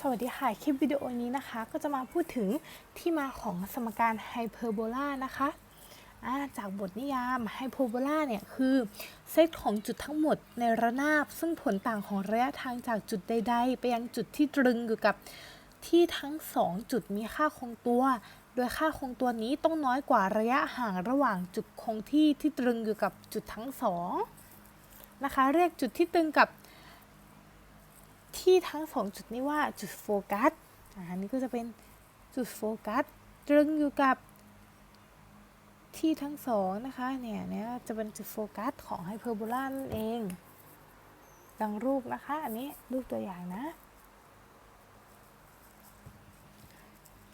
สวัสดีค่ะ คลิปวิดีโอนี้นะคะ ก็จะมาพูดถึงที่มาของสมการไฮเปอร์โบลานะคะจากบทนิยามไฮเปอร์โบลาเนี่ยคือ เซตของจุดทั้งหมดในระนาบ ซึ่งผลต่างของระยะทางจากจุดใด ๆ ไปยังจุดที่ตรึงอยู่กับที่ทั้งสองจุดมีค่าคงตัว โดยค่าคงตัวนี้ต้องน้อยกว่าระยะห่างระหว่างจุดคงที่ที่ตรึงอยู่กับจุดทั้งสองนะคะ เรียกจุดที่ตรึงกับ ที่ทั้งสองจุดนี้ว่าจุดโฟกัสอ่าอันนี้ก็จะเป็นจุดโฟกัสตรึงอยู่กับที่ทั้งสองนะคะเนี่ยเนี่ยจะเป็นจุดโฟกัสของไฮเปอร์โบลานั่นเองดังรูปนะคะ อันนี้รูปตัวอย่างนะ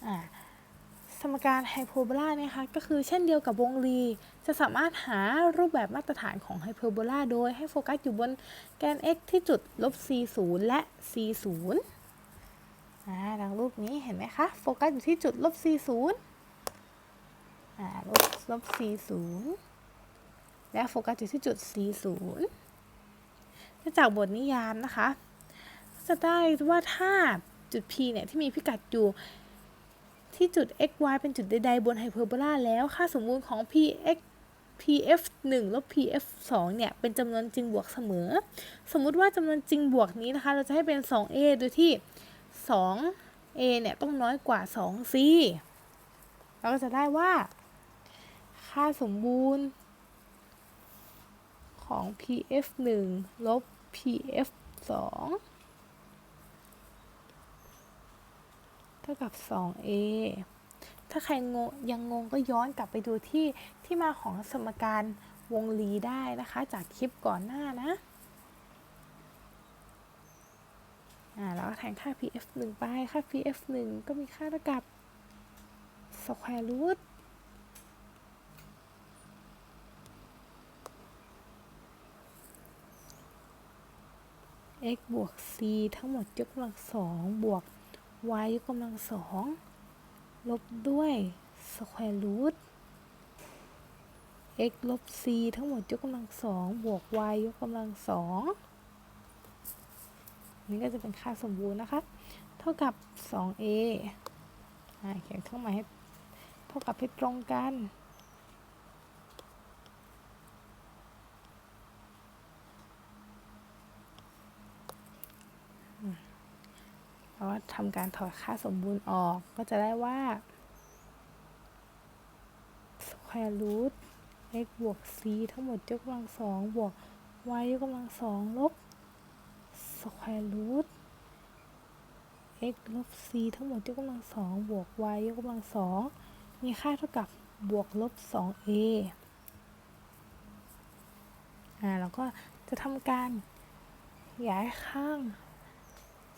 อ่า มการไฮเปอร์โบลาเนี่ยค่ะก็คือเช่นเดียวกับวงรีจะสามารถหารูปแบบมาตรฐานของไฮเปอร์โบลาโดยให้โฟกัสอยู่บนแกน x ที่จุดลบ c 0และ c 0อ่าดังรูปนี้เห็นไหมคะ โฟกัสอยู่ที่จุดลบ c 0อ่าลบลบ c 0และโฟกัสอยู่ที่จุด c 0จากบทนิยามนะคะ จะได้ว่าถ้าจุด p เนี่ยที่มีพิกัดอยู่ ที่จุด x y เป็นจุดใดๆบนไฮเปอร์โบลาแล้วค่าสมมูลของ p x pf 1ลบ pf 2เนี่ย เป็นจำนวนจริงบวกเสมอ สมมุติว่าจำนวนจริงบวกนี้นะคะ เราจะให้เป็น 2a โดยที่ 2a เนี่ย ต้องน้อยกว่า 2c เราก็จะได้ว่า ค่าสมบูรณ์ของ pf 1ลบ pf 2 เท่ากับ 2a ถ้าใครงงยังงงก็ย้อนกลับไปดูที่ที่มาของสมการวงรีได้นะคะ จากคลิปก่อนหน้านะอ่าแล้วก็แทนค่า pf 1ไป ค่า pf 1ก็มีค่าเท่ากับ square root x บวก c ทั้งหมดยกกำลังสองบวก y ยกกำลังสองลบด้วย square root x ลบ c ทั้งหมดยกกำลังสองบวก y ยกกำลังสองนี่ก็จะเป็นค่าสมบูรณ์นะคะ เท่ากับ 2a เขียนเครื่องหมายให้เท่ากับให้ตรงกัน เราทำการถอดค่าสมบูรณ์ออกก็จะได้ว่า square root x บวก c ทั้งหมดยกกำลังสองบวก y ยกกำลังสองลบ square root x ลบ c ทั้งหมดยกกำลังสองบวก y ยกกำลังสองมีค่าเท่ากับบวกลบ 2a อ่าแล้วก็จะทำการย้ายข้าง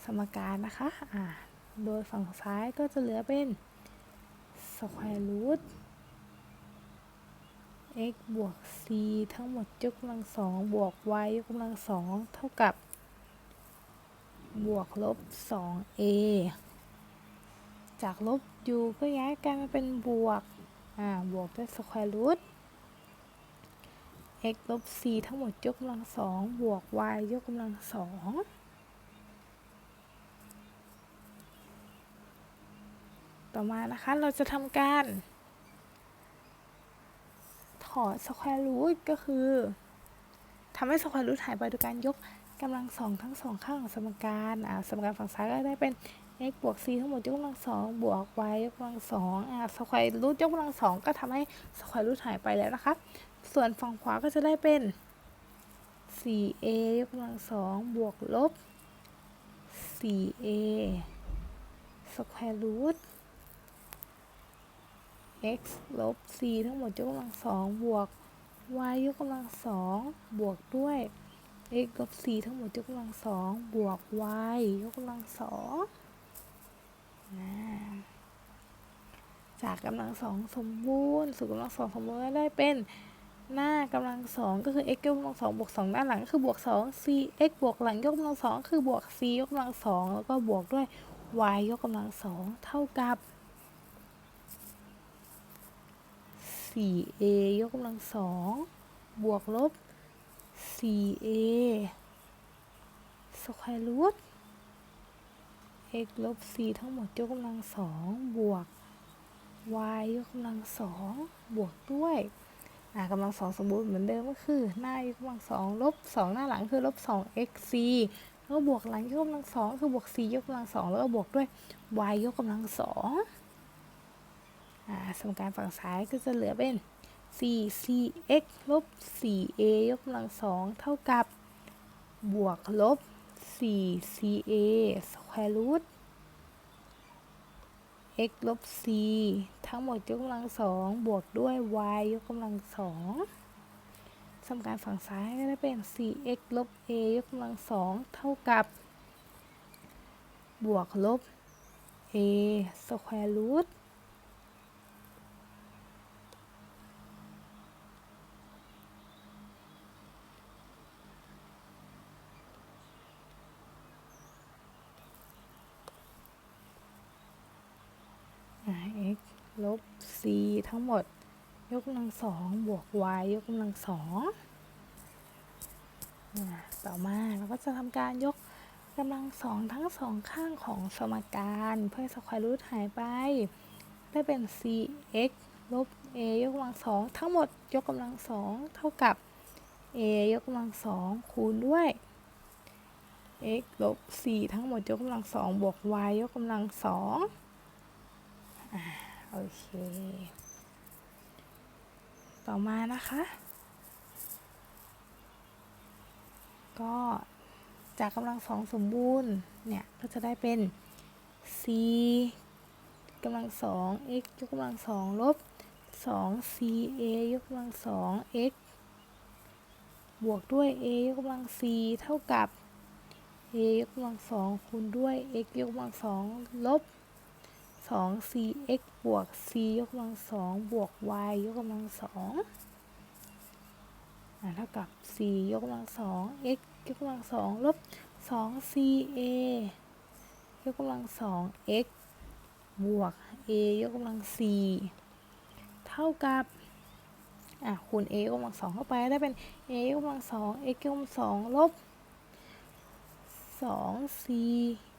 สมการนะคะอ่าโดยฝั่งซ้ายก็จะเหลือเป็น square root x บวก c ทั้งหมดยกกำลังสองบวก y ยกกำลังสองเท่ากับบวกลบ 2a จากลบอยู่ก็ย้ายกลายมาเป็นบวก อ่า บวกด้วย square root x ลบ c ทั้งหมดยกกำลังสองบวก y ยกกำลังสอง ต่อมานะคะเราจะทำการ ถอด square root ก็คือทำให้ square root หายไปโดยการยกกำลังสองทั้งสองข้างของสมการอ่าสมการฝั่งซ้ายก็ได้เป็น x บวก c ทั้งหมดยกกำลังสองบวก y ยกกำลังสองอ่า square root ยกกำลังสองก็ทำให้ square root หายไปแล้วนะคะ ส่วนฝั่งขวาก็จะได้เป็น 4a ยกกำลังสองบวกลบ 4a square root x ลบ c ทั้งหมดยกกำลังสองบวก y ยกกำลังสองบวกด้วย x ลบ c ทั้งหมดยกกำลังสองบวก y ยกกำลังสองจากกำลังสองสมบูรณ์สู่กำลังสองสมบูรณ์ได้เป็นหน้ากำลังสองก็คือ x ยกกำลังสองบวกสองด้านหลังก็คือบวกสอง c x บวกหลังยกกำลังสองคือบวก c ยกกำลังสองแล้วก็บวกด้วย y ยกกำลังสองเท่ากับ 4a ยกกำลังสองบวกลบ 4a square root x ลบ c ทั้งหมดยกกำลังสองบวก y ยกกำลังสองบวกด้วยอ่ากำลังสองสมบูรณ์เหมือนเดิมก็คือ หน้ายกกำลังสองลบสองหน้าหลังคือลบสอง x c แล้วบวกหลังยกกำลังสองคือบวก c ยกกำลังสองแล้วก็บวกด้วย y ยกกำลังสอง สมการฝั่งซ้ายก็จะเหลือเป็น 4 cx ลบ 4a ยกกำลังสองเท่ากับบวกลบ 4 ca square root x ลบ c ทั้งหมดยกกำลังสองบวกด้วย y ยกกำลังสองสมการฝั่งซ้ายก็ได้เป็น 4x ลบ a ยกกำลังสองเท่ากับ บวกลบ a square root อ่า x ลบ c ทั้งหมด ยกกำลังสองบวก y ยกกำลังสองต่อมาเราก็จะทำการยกกำลังสองทั้งสองข้างของสมการ เพื่อสแควร์รูทหายไป ได้เป็น cx ลบ a ยกกำลังสองทั้งหมดยกกำลังสองเท่ากับ a ยกกำลังสองคูณด้วย x ลบ c ทั้งหมดยกกำลังสองบวก y ยกกำลังสอง โอเค ต่อมานะคะ ก็จากกำลังสองสมบูรณ์ เนี่ยก็จะได้เป็น c กำลังสอง x ยกกำลังสองลบสอง c a ยกกำลังสอง x บวกด้วย a ยกกำลัง c เท่ากับ a ยกกำลังสองคูณด้วย x ยกกำลังสองลบ 2 cx บวก c ยกกำลังสองบวก y ยกกำลังสองเท่ากับ c ยกกำลังสอง x ยกกำลังสองลบ2 ca ยกกำลังสอง x บวก a ยกกำลัง c เท่ากับอะคูณ a ยกกำลังสองเข้าไปได้เป็น a ยกกำลังสอง x ยกกำลังสองลบ2 c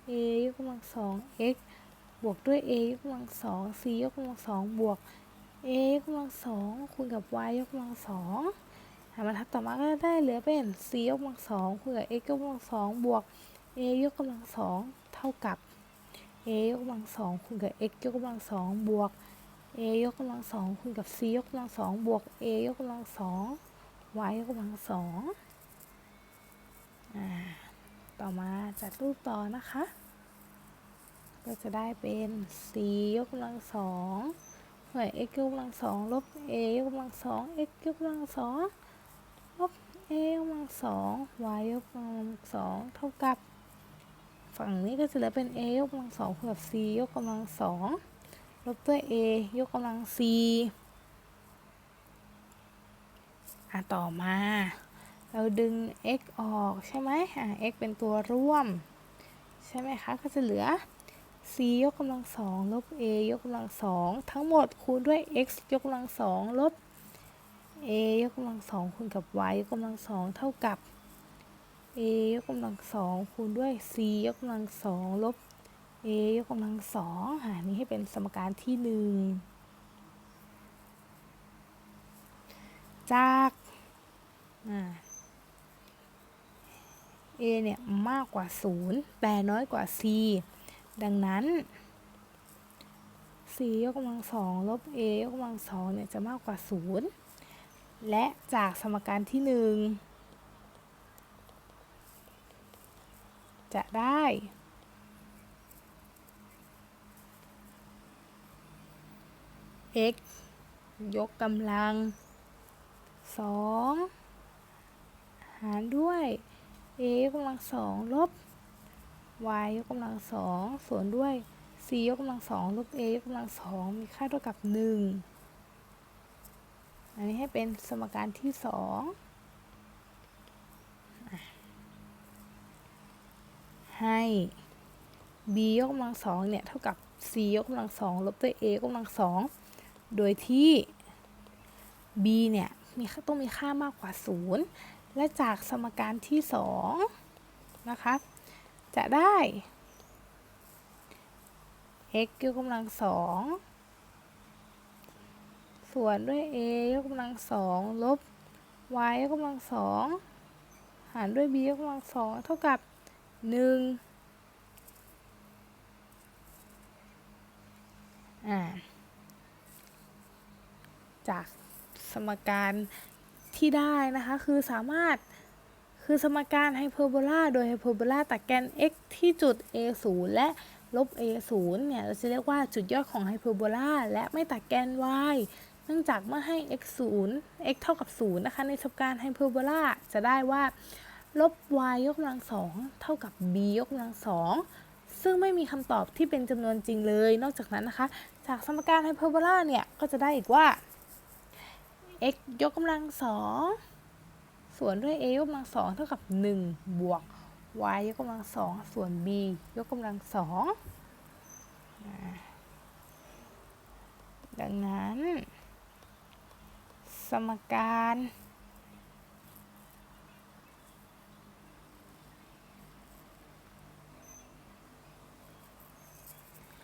a ยกกำลังสอง x บวกด้วย a ยกกำลังสอง c ยกกำลังสองบวก a ยกกำลังสองคูณกับ y ยกกำลังสองหาบรรทัดต่อมาก็ได้เหลือเป็น c ยกกำลังสองคูณกับ x ยกกำลังสองบวก a ยกกำลังสองเท่ากับ a ยกกำลังสองคูณกับ x ยกกำลังสองบวก a ยกกำลังสองคูณกับ c ยกกำลังสองบวก a ยกกำลังสอง y ยกกำลังสองต่อมาจัดรูปต่อนะคะ ก็จะได้เป็น c ยกกำลังสองเท่า x ยกกำลังสองลบ a ยกกำลังสอง x ยกกำลังสองลบ a ยกกำลังสอง y ยกกำลังสองเท่ากับ ฝั่งนี้ก็จะเหลือเป็น a ยกกำลังสองคูณกับ c ยกกำลังสองลบด้วย a ยกกำลัง c อะต่อมา เราดึง x ออกใช่ไหมอะ x เป็นตัวร่วม ใช่ไหมคะ ก็จะเหลือ c ยกกำลังสองลบ a ยกกำลังสองทั้งหมดคูณด้วย x ยกกำลังสองลบ a ยกกำลังสองคูณกับ y ยกกำลังสองเท่ากับ a ยกกำลังสองคูณด้วย c ยกกำลังสองลบ a ยกกำลังสองหานี้ให้เป็นสมการที่หนึ่งจาก a เนี่ยมากกว่า 0 แต่น้อยกว่า c ดังนั้น c ยกกำลังสองลบ a ยกกำลังสองเนี่ยจะมากกว่า 0 และจากสมการที่ 1 จะได้ x ยกกำลังสองหารด้วย a ยกกำลังสองลบ y ยกกำลังสองส่วนด้วย c ยกกำลังสองลบ a ยกกำลังสองมีค่าเท่ากับหนึ่งอันนี้ให้เป็นสมการที่สองให้ b ยกกำลังสองเนี่ยเท่ากับ c ยกกำลังสองลบด้วย a ยกกำลังสองโดยที่ b เนี่ยมีต้องมีค่ามากกว่า 0 และจากสมการที่ 2 นะคะ จะได้ x ยกกำลังสองส่วนด้วย a ยกกำลังสองลบ y ยกกำลังสองหารด้วย b ยกกำลังสองเท่ากับหนึ่งอ่าจากสมการที่ได้นะคะ คือสามารถ คือสมการไฮเปอร์โบลาโดยไฮเปอร์โบลาตัดแกน x ที่จุด a 0และลบ a 0เนี่ย เราจะเรียกว่าจุดยอดของไฮเปอร์โบลาและไม่ตัดแกน y เนื่องจากเมื่อให้ x 0 x เท่ากับ 0 นะคะ ในสมการไฮเปอร์โบลาจะได้ว่า ลบ y ยกกำลังสองเท่ากับ b ยกกำลังสองซึ่งไม่มีคำตอบที่เป็นจำนวนจริงเลย นอกจากนั้นนะคะ จากสมการไฮเปอร์โบลาเนี่ย ก็จะได้อีกว่า x ยกกำลังสอง ส่วนด้วย a ยกกำลังสองเท่ากับ 1 บวก y ยกกำลังสองส่วน b ยกกำลังสองดังนั้น สมการ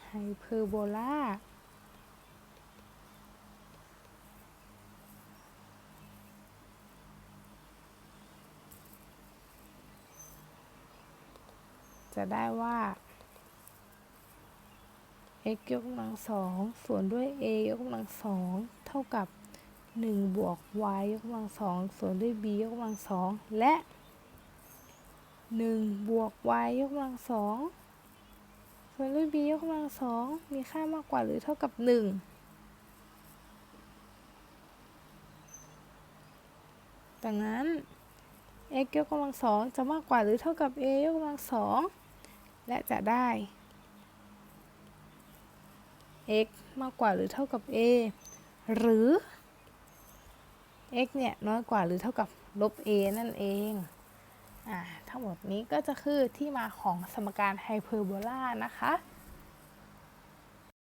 ไฮเปอร์โบลา จะได้ว่า x ยกกำลังสองส่วนด้วย a ยกกำลังสองเท่ากับ 1 บวก y ยกกำลังสองส่วนด้วย b ยกกำลังสองและ 1 บวก y ยกกำลังสองส่วนด้วย b ยกกำลังสองมีค่ามากกว่าหรือเท่ากับ 1ดังนั้น x ยกกำลังสองจะมากกว่าหรือเท่ากับ a ยกกำลังสอง และจะได้ x มากกว่าหรือเท่ากับ a หรือ x เนี่ยน้อยกว่าหรือเท่ากับลบ a นั่นเอง อ่า ทั้งหมดนี้ก็จะคือที่มาของสมการไฮเปอร์โบลานะคะ